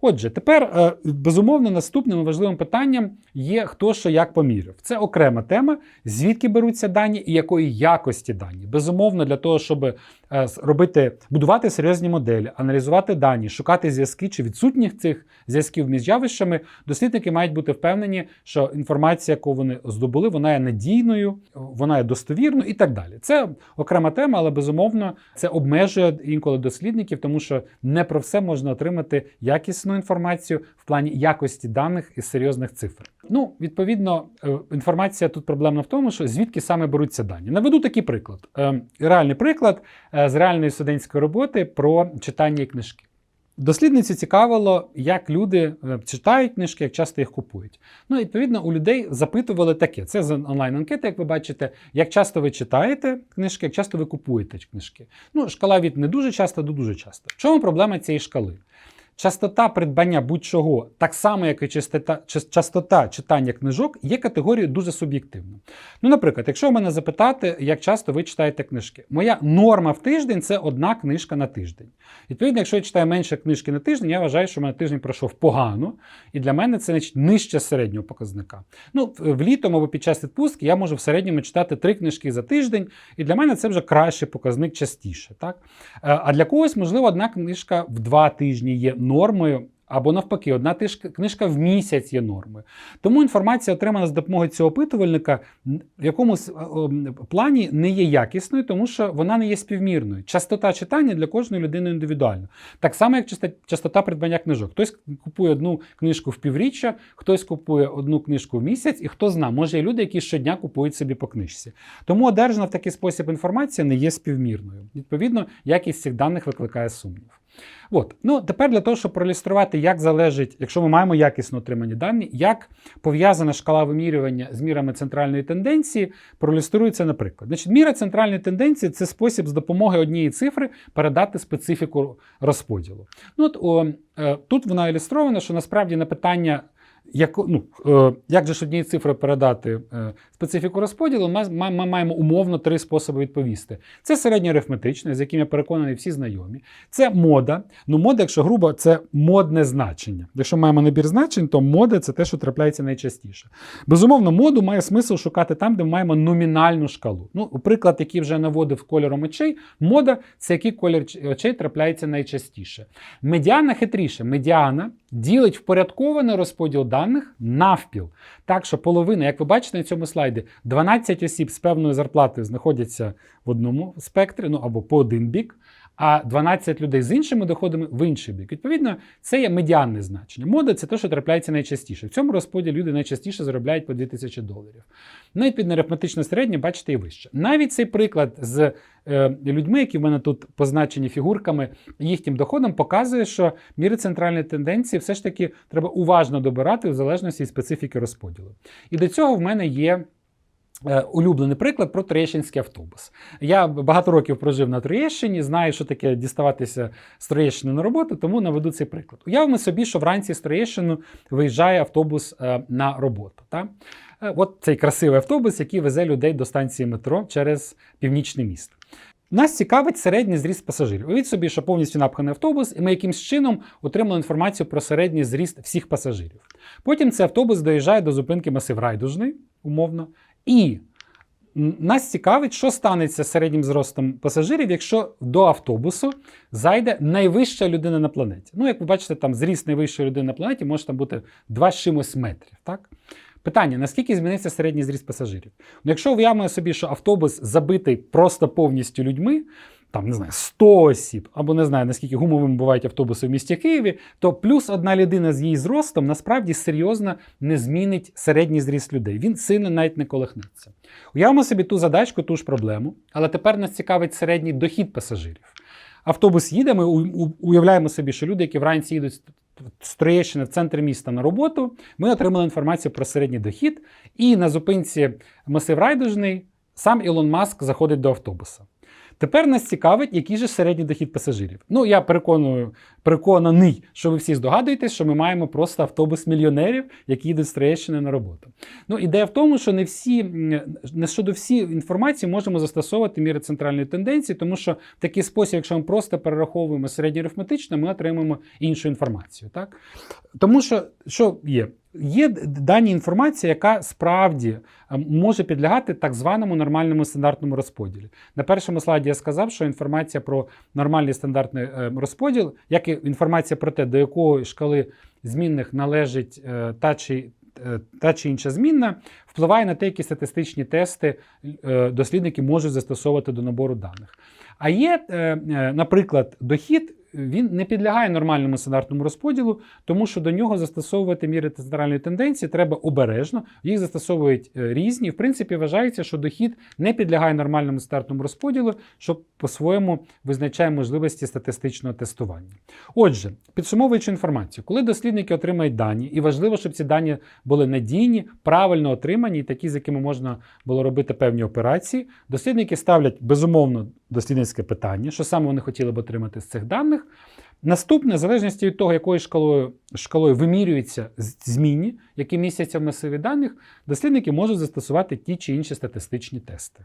Отже, тепер е, безумовно наступним важливим питанням є хто що як поміряв. Це окрема тема, звідки беруться дані і якої якості дані. Безумовно, для того, щоб е, робити, будувати серйозні моделі, аналізувати дані, шукати зв'язки чи відсутніх цих зв'язків між явищами, дослідники мають бути впевнені, що інформація, яку вони здобули, вона є надійною, вона є достовірною і так далі. Це окрема тема, але безумовно це обмежує інколи дослідників, тому що не про все можна отримати якісну інформацію в плані якості даних із серйозних цифр. Ну, відповідно, е, інформація тут проблемна в тому, що звідки саме беруться дані. Наведу такий приклад. Е, Реальний приклад е, з реальної студентської роботи про читання книжки. Дослідниці цікавило, як люди читають книжки, як часто їх купують. Ну, відповідно, у людей запитували таке: це з онлайн-анкети, як ви бачите, як часто ви читаєте книжки, як часто ви купуєте книжки. Ну, шкала від не дуже часто до дуже часто. В чому проблема цієї шкали? Частота придбання будь-чого, так само, як і частота, час- частота читання книжок, є категорією дуже суб'єктивною. Ну, наприклад, якщо мене запитати, як часто ви читаєте книжки, моя норма в тиждень це одна книжка на тиждень. Відповідно, якщо я читаю менше книжки на тиждень, я вважаю, що в мене тиждень пройшов погано, і для мене це нижче середнього показника. Ну, влітом або під час відпустки я можу в середньому читати три книжки за тиждень, і для мене це вже кращий показник частіше. Так? Е, А для когось, можливо, одна книжка в два тижні є нормою. Або навпаки, одна книжка в місяць є нормою. Тому інформація, отримана з допомогою цього опитувальника, в якомусь е, плані не є якісною, тому що вона не є співмірною. Частота читання для кожної людини індивідуальна. Так само, як частота придбання книжок. Хтось купує одну книжку в півріччя, хтось купує одну книжку в місяць, і хто зна, може є люди, які щодня купують собі по книжці. Тому одержана в такий спосіб інформація не є співмірною. Відповідно, якість цих даних викликає сумнів. От. Ну, тепер для того, щоб проілюструвати, як залежить, якщо ми маємо якісно отримані дані, як пов'язана шкала вимірювання з мірами центральної тенденції, проілюструється наприклад. Значить, міра центральної тенденції це спосіб з допомогою однієї цифри передати специфіку розподілу. Ну, от, о, е, тут вона ілюстрована, що насправді на питання. Як, ну, е, як же ж однією цифрою передати е, специфіку розподілу, ми, ми, ми маємо умовно три способи відповісти. Це середньоарифметичне, з яким я переконаний всі знайомі. Це мода. Ну, мода, якщо грубо, це модне значення. Якщо маємо набір значень, то мода це те, що трапляється найчастіше. Безумовно, моду має смисл шукати там, де ми маємо номінальну шкалу. Ну, приклад, який вже наводив кольором очей, мода це який колір очей трапляється найчастіше. Медіана хитріше. Медіана ділить впорядкований розподіл даних навпіл. Так що половина, як ви бачите на цьому слайді, 12 осіб з певною зарплатою знаходяться в одному спектрі, ну або по один бік, а 12 людей з іншими доходами в інший бік. Відповідно, це є медіанне значення. Мода це те, що трапляється найчастіше. В цьому розподілі люди найчастіше заробляють по 2000 доларів. Ну під арифметичне середнє, бачите, і вище. Навіть цей приклад з е, людьми, які в мене тут позначені фігурками, їхнім доходом, показує, що міри центральної тенденції все ж таки треба уважно добирати в залежності від специфіки розподілу. І до цього в мене є. Е, Улюблений приклад про Троєщинський автобус. Я багато років прожив на Троєщині, знаю, що таке діставатися з Троєщини на роботу, тому наведу цей приклад. Уявимо собі, що вранці з Троєщину виїжджає автобус е, на роботу. Та? Е, От цей красивий автобус, який везе людей до станції метро через північне місто. Нас цікавить середній зріст пасажирів. Уявіть собі, що повністю напханий автобус, і ми якимсь чином отримали інформацію про середній зріст всіх пасажирів. Потім цей автобус доїжджає до зупинки масив Райдужний, умовно, і нас цікавить, що станеться з середнім зростом пасажирів, якщо до автобусу зайде найвища людина на планеті. Ну, як ви бачите, там зріст найвищої людини на планеті може там бути 2 з чимось метрів. Так? Питання: наскільки змінився середній зріст пасажирів? Ну, якщо уявимо собі, що автобус забитий просто повністю людьми, там не знаю, 100 осіб, або не знаю, наскільки гумовими бувають автобуси в місті Києві, то плюс одна людина з її зростом насправді серйозно не змінить середній зріст людей. Він сильно навіть не колихнеться. Уявимо собі ту задачку, ту ж проблему, але тепер нас цікавить середній дохід пасажирів. Автобус їде, ми уявляємо собі, що люди, які вранці їдуть з Троєщини в центр міста на роботу, ми отримали інформацію про середній дохід, і на зупинці масив Райдужний сам Ілон Маск заходить до автобуса. Тепер нас цікавить, який же середній дохід пасажирів. Ну, я переконую, переконаний, що ви всі здогадуєтесь, що ми маємо просто автобус мільйонерів, які їдуть з Троєщини на роботу. Ну, ідея в тому, що не всі не щодо всі інформації можемо застосовувати міри центральної тенденції, тому що в такий спосіб, якщо ми просто перераховуємо середньоарифметично, ми отримаємо іншу інформацію. Так? Тому що що є? Є дані інформація, яка справді е, може підлягати так званому нормальному стандартному розподілі. На першому слайді я сказав, що інформація про нормальний стандартний е, розподіл, як і інформація про те, до якої шкали змінних належить е, та чи, е, та чи інша змінна, впливає на те, які статистичні тести дослідники можуть застосовувати до набору даних. А є, наприклад, дохід. Він не підлягає нормальному стандартному розподілу, тому що до нього застосовувати міри центральної тенденції треба обережно. Їх застосовують е, різні. В принципі, вважається, що дохід не підлягає нормальному стандартному розподілу, що по-своєму визначає можливості статистичного тестування. Отже, підсумовуючи інформацію, коли дослідники отримають дані, і важливо, щоб ці дані були надійні, правильно отримані, і такі, з якими можна було робити певні операції, дослідники ставлять безумовно дослідницьке питання, що саме вони хотіли б отримати з цих даних. Наступне, в залежності від того, якою шкалою, шкалою вимірюються з- змінні, які містяться в масиві даних, дослідники можуть застосувати ті чи інші статистичні тести.